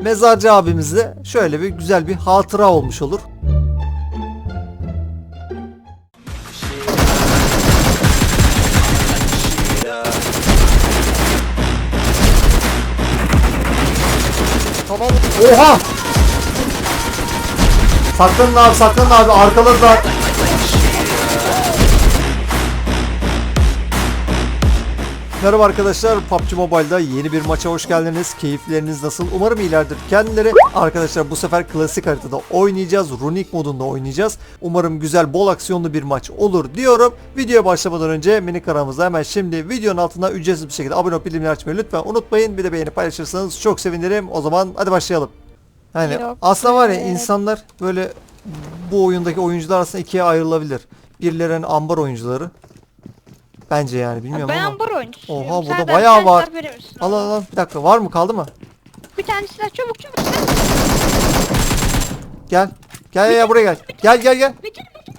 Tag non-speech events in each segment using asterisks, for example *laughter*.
Mezarcı abimizle şöyle bir güzel bir hatıra olmuş olur. Oha! Saklanın abi saklanın abi arkalarında. Merhaba arkadaşlar PUBG Mobile'da yeni bir maça hoş geldiniz. Keyifleriniz nasıl? Umarım iyilerdir kendileri. Arkadaşlar bu sefer klasik haritada oynayacağız. Runic modunda oynayacağız. Umarım güzel bol aksiyonlu bir maç olur diyorum. Videoya başlamadan önce minik kanalımıza hemen şimdi videonun altına ücretsiz bir şekilde abone olup bildirimleri açmayı lütfen unutmayın. Bir de beğeni paylaşırsanız çok sevinirim. O zaman hadi başlayalım. Yani aslında var ya insanlar böyle bu oyundaki oyuncular arasında ikiye ayrılabilir. Birilerinin ambar oyuncuları. Bence yani bilmiyorum ben ama. ambar oyuncusuyum. Oha, burada Serdar, bayağı sen var. silah verir misin? Al al al bir dakika var mı kaldı mı? Bir tane silah çabuk çabuk. Gel. Gel ya buraya gel. Gel gel gel. Bitir bitir.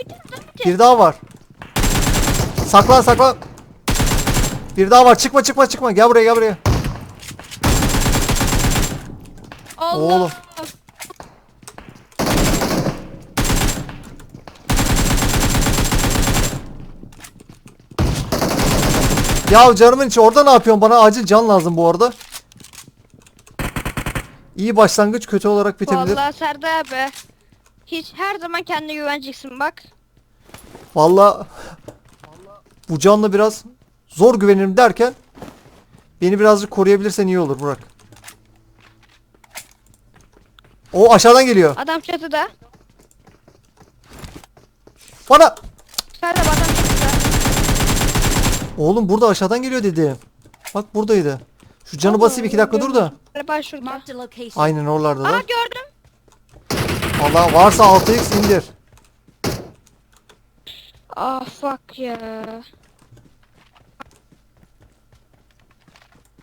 Bitir bitir. Bir daha var. Saklan saklan. Bir daha var. Çıkma çıkma çıkma. Gel buraya gel buraya. Allah. Oğlum. Ya canımın içi orada ne yapıyorsun? Bana acil can lazım bu arada. İyi başlangıç kötü olarak bitebilir. Vallahi Serdar abi. Hiç her zaman kendine güveneceksin bak. Vallahi bu canla biraz zor güvenirim derken beni birazcık koruyabilirsen iyi olur Burak. O aşağıdan geliyor. Adam çatıda. Bana. Serdar adam çatıda. Oğlum burada aşağıdan geliyor dedim. Bak buradaydı. Şu canı basayım iki dakika dur da. Galiba şurada. Marked a location. Aynen oralarda Aa da. gördüm. Allah varsa 6x indir. Ah fuck ya.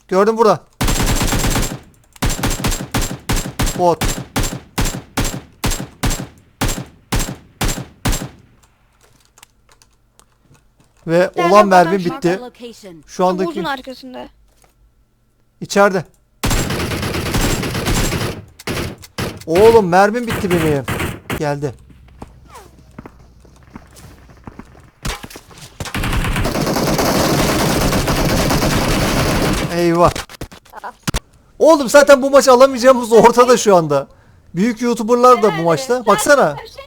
Gördüm burada. Bot. Ve olan mermim bitti. Şu andaki uzun arkasında. içeride. Oğlum mermim bitti benim. Geldi. Eyvah. Oğlum zaten bu maçı alamayacağımız ortada şu anda. Büyük YouTuber'lar da bu maçta. Baksana. Şey,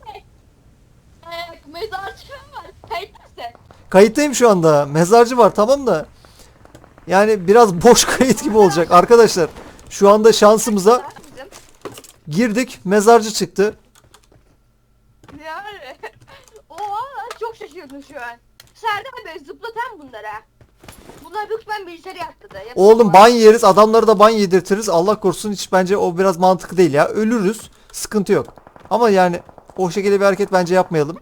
mezarcı var. Kayıt mısın? Kayıttayım şu anda. Mezarcı var tamam da. Yani biraz *laughs* boş kayıt gibi olacak arkadaşlar. Şu anda şansımıza girdik. Mezarcı çıktı. Yani. *laughs* Oha çok şaşırdım şu an. Serdar Bey zıplatan bunlara. Bunlar büyük ben bilgisayarı yaktı da. Oğlum ban yeriz. Adamları da ban yedirtiriz. Allah korusun hiç bence o biraz mantıklı değil ya. Ölürüz. Sıkıntı yok. Ama yani o şekilde bir hareket bence yapmayalım.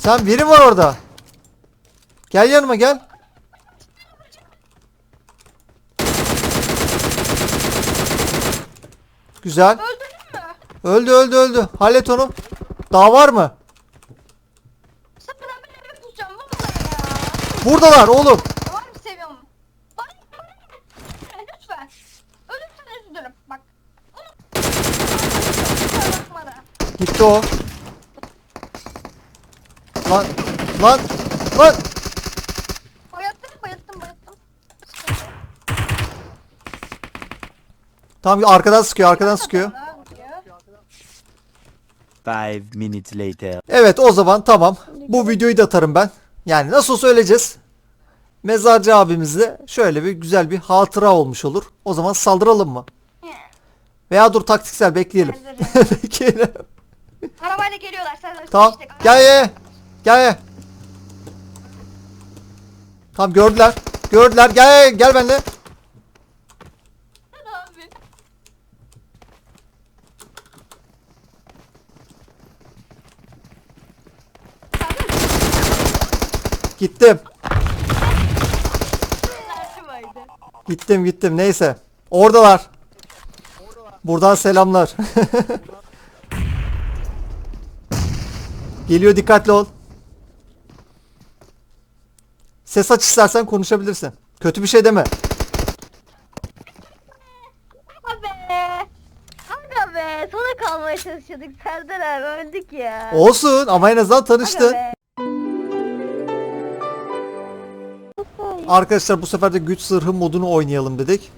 Sen biri var orada. Gel yanıma gel. Güzel. Öldürdün mü? Öldü öldü öldü. Hallet onu. Daha var mı? Sana ben eve bulacağım vallahi ya. Buradalar oğlum. Var mı seviyorum? Bana bana lütfen. Ölürsen üzülürüm. Bak. Onu... Gitti o. Lan lan lan. Bayılttım bayılttım bayılttım. Tamam arkadan sıkıyor arkadan sıkıyor. Five minutes later. Evet o zaman tamam. Bu videoyu da atarım ben. Yani nasıl söyleyeceğiz. Mezarcı abimizle şöyle bir güzel bir hatıra olmuş olur. O zaman saldıralım mı? Veya dur taktiksel bekleyelim. *laughs* bekleyelim. Arabayla geliyorlar. Sen Tamam. işte- Gel gel. Gel gel. Tamam gördüler. Gördüler. Gel gel benimle. Abi. Gittim. Gittim gittim neyse. Oradalar. Buradan selamlar. *laughs* Geliyor dikkatli ol. Ses aç istersen konuşabilirsin. Kötü bir şey deme. Be. Aga be. Sona kalmaya çalışıyorduk Serdar abi öldük ya. Olsun ama en azından tanıştın. Arkadaşlar bu sefer de güç zırhı modunu oynayalım dedik.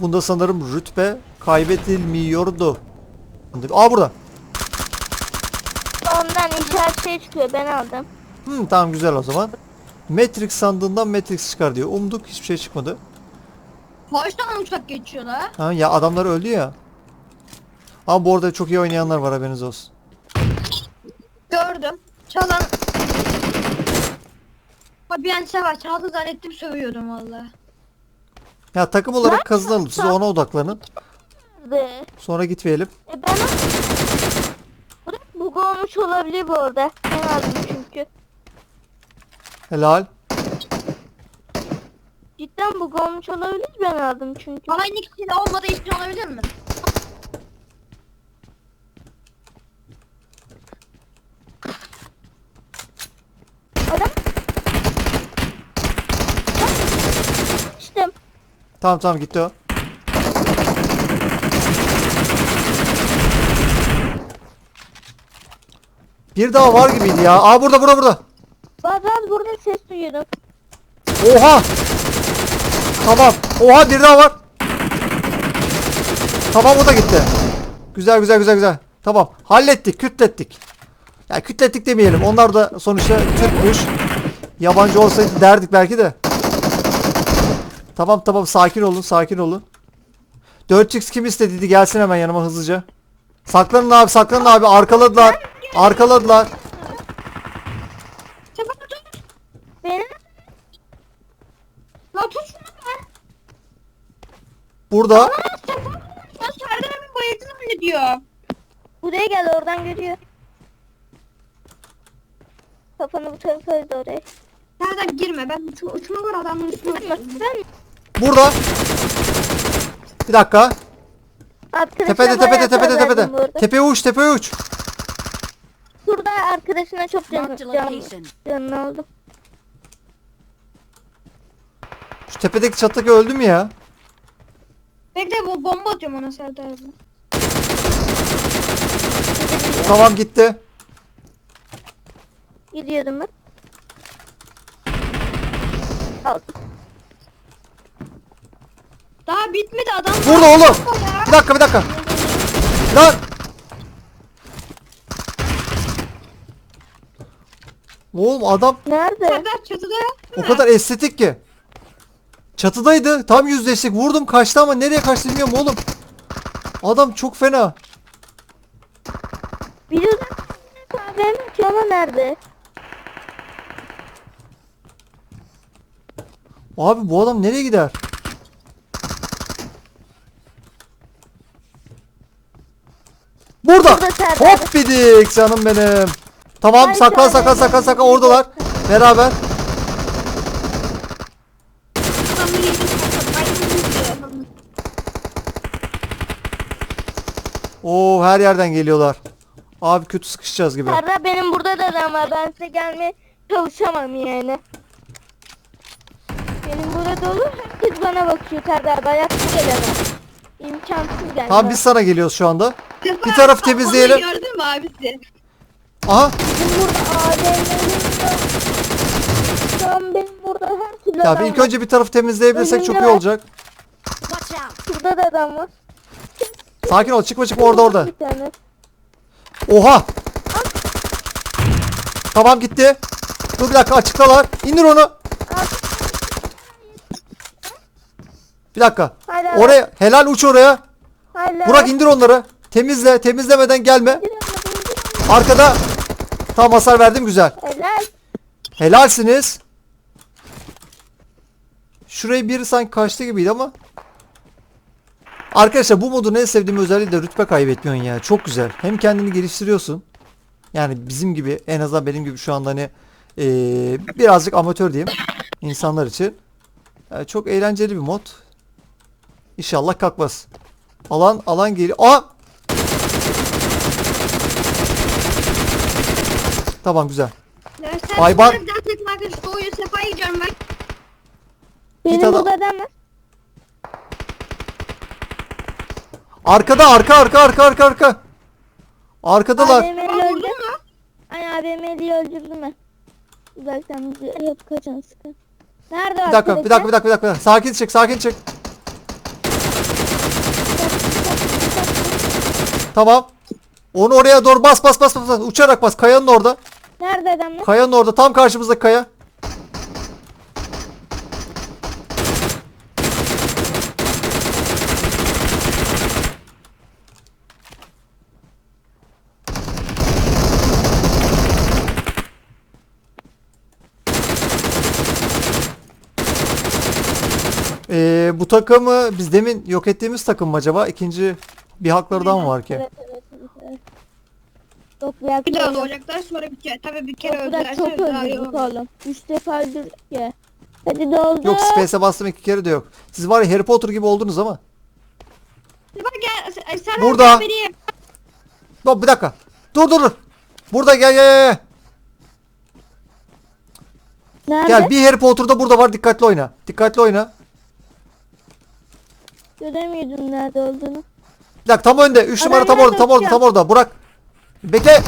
Bunda sanırım rütbe kaybedilmiyordu. Aa burada. Ondan işaret şey çıkıyor ben aldım. Hmm, tamam güzel o zaman. Matrix sandığından Matrix çıkar diyor. Umduk hiçbir şey çıkmadı. Kaç tane uçak geçiyor la? Ha, ya adamlar öldü ya. Ama bu arada çok iyi oynayanlar var haberiniz olsun. Gördüm. Çalan... Bir an var. Çaldı zannettim sövüyordum valla. Ya takım olarak kazanalım. Siz ona odaklanın. Ve Sonra gitmeyelim. e ben bug olmuş olabilir bu arada. Ben aldım çünkü. Helal. Cidden bug olmuş olabilir ben aldım çünkü. Aynı kişiyle olmadığı için olabilir mi? Adam. İşte Tamam tamam gitti o. Bir daha var gibiydi ya. Aa burada burada burada. Bazen burada ses duyuyorum. Oha. Tamam. Oha bir daha var. Tamam o da gitti. Güzel güzel güzel güzel. Tamam. Hallettik, kütlettik. Ya kütlettik demeyelim. Onlar da sonuçta Türkmüş. Yabancı olsaydı derdik belki de. Tamam tamam sakin olun, sakin olun. 4x kim istediydi? Gelsin hemen yanıma hızlıca. Saklanın abi, saklanın abi. Arkaladılar. Arkaladılar. Sefer tut. Benim La tut şunu be. Burada. Ya Serdar abi bayıldı zannediyor. buraya gel oradan görüyor. Kafanı bu tarafa oraya. Serdar girme ben uçma, uçma var adamın üstüne Burada. Bir dakika. arkadaşına Tepede tepede tepede tepede. Tepeye uç tepeye uç. Şurada arkadaşına çok can, can, canını aldım. Şu tepedeki çattaki öldü mü ya? Bekle bu bomba atıyorum ona Serdar abi. Tamam gitti. Gidiyorum ben. Aldım. Daha bitmedi adam. Burada oğlum. Bir dakika bir dakika. Lan. Oğlum adam Nerede? Serdar çatıda o kadar estetik ki. Çatıdaydı. Tam yüzleştik. Vurdum kaçtı ama nereye kaçtı bilmiyorum oğlum. Adam çok fena. Biliyorsun kahvemi atıyor ama nerede? Abi bu adam nereye gider? Burada. Burada Serdar. Hop bidik canım benim. Tamam Ay saklan Serdar. saklan saklan saklan oradalar. Beraber. adam biri yedi Serdar. Oo her yerden geliyorlar. Abi kötü sıkışacağız gibi. Serdar benim burada da adam var. Ben size gelmeye çalışamam yani. Benim burada dolu. Herkes bana bakıyor Serdar. Ayakta gelemem. İmkansız gelmem. Tamam biz sana geliyoruz şu anda. Bir tarafı temizleyelim. Gördün mü abisi? Aha. Bizim burada. Şu an benim burada her türlü Ya adam ilk var. önce bir tarafı temizleyebilirsek çok iyi Önümde olacak. Watch out! Şurada da adam var. Sakin ol çıkma çıkma orada orada. Bir tane. Oha. Tamam gitti. Dur bir dakika açıktalar. İndir onu. Bir dakika. Hala. Oraya helal uç oraya. Hala. Burak indir onları. Temizle. Temizlemeden gelme. Arkada. Tam hasar verdim güzel. Helal. Helalsiniz. Şurayı biri sanki kaçtı gibiydi ama. Arkadaşlar bu modun en sevdiğim özelliği de rütbe kaybetmiyorsun ya. Çok güzel. Hem kendini geliştiriyorsun. Yani bizim gibi en azından benim gibi şu anda hani eee, birazcık amatör diyeyim insanlar için. Yani çok eğlenceli bir mod. İnşallah kalkmaz. Alan alan geliyor. Aa! Tamam güzel. Sen Aybar-. Benim adam- burada adam var. Arkada arka arka arka arka arka. Arkadalar. AVM'li öldü. Ay AVM'li öldürdüm ben. Uzaktan bizi hep kaçan sıkı. Nerede Bir dakika, bir dakika, bir dakika, bir dakika. bir dakika. Sakin çık, sakin çık. Tamam. Onu oraya doğru bas bas bas bas. bas. Uçarak bas. Kayanın orada. Nerede adamlar? Kayanın orada. Tam karşımızdaki kaya. Ee, bu takımı biz demin yok ettiğimiz takım mı acaba? İkinci bir hakları daha mı var ki? Evet, evet, evet, evet. Çok bir daha doğacaklar sonra bir kere. Tabii bir kere öldülerse çok öldürdük oğlum. Üç defa öldürdük ya. Hadi doldu. Yok Space'e bastım iki kere de yok. Siz var ya Harry Potter gibi oldunuz ama. Bak gel. Sen Burada. Dur bir dakika. Dur dur dur. Burada gel gel gel. Nerede? Gel bir Harry Potter da burada var dikkatli oyna. Dikkatli oyna. Göremiyordum nerede olduğunu. Bir dakika tam önde. 3 Adam numara tam orada tam orada tam orada. Burak. Bekle.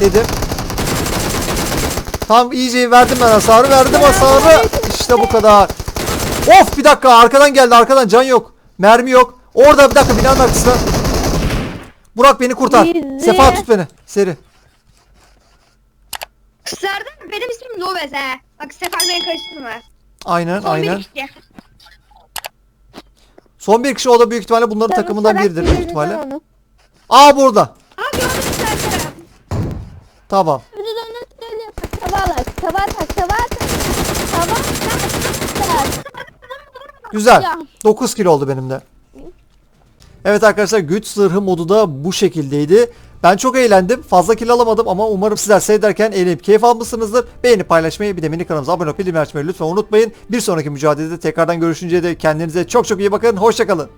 Dedim. Tam iyice verdim ben hasarı verdim hasarı. İşte bu kadar. Of bir dakika arkadan geldi arkadan can yok. Mermi yok. Orada bir dakika binanın arkasında. Burak beni kurtar. Bizi. Sefa tut beni. Seri. Serdar benim ismim Loves he. Bak Sefer beni karıştırma. Aynen Son aynen. bir kişi. Son bir kişi o da büyük ihtimalle bunların Sen takımından biridir büyük ihtimalle. onu. Aa burada. Aa gördüm Serdar. Tamam. Tak, tak, tak. Tak. Güzel. Ya. 9 kilo oldu benim de. Evet arkadaşlar güç zırhı modu da bu şekildeydi. Ben çok eğlendim. Fazla kill alamadım ama umarım sizler seyrederken eğlenip keyif almışsınızdır. Beğenip paylaşmayı bir de mini kanalımıza abone olup bildirim açmayı lütfen unutmayın. Bir sonraki mücadelede tekrardan görüşünceye de kendinize çok çok iyi bakın. Hoşçakalın.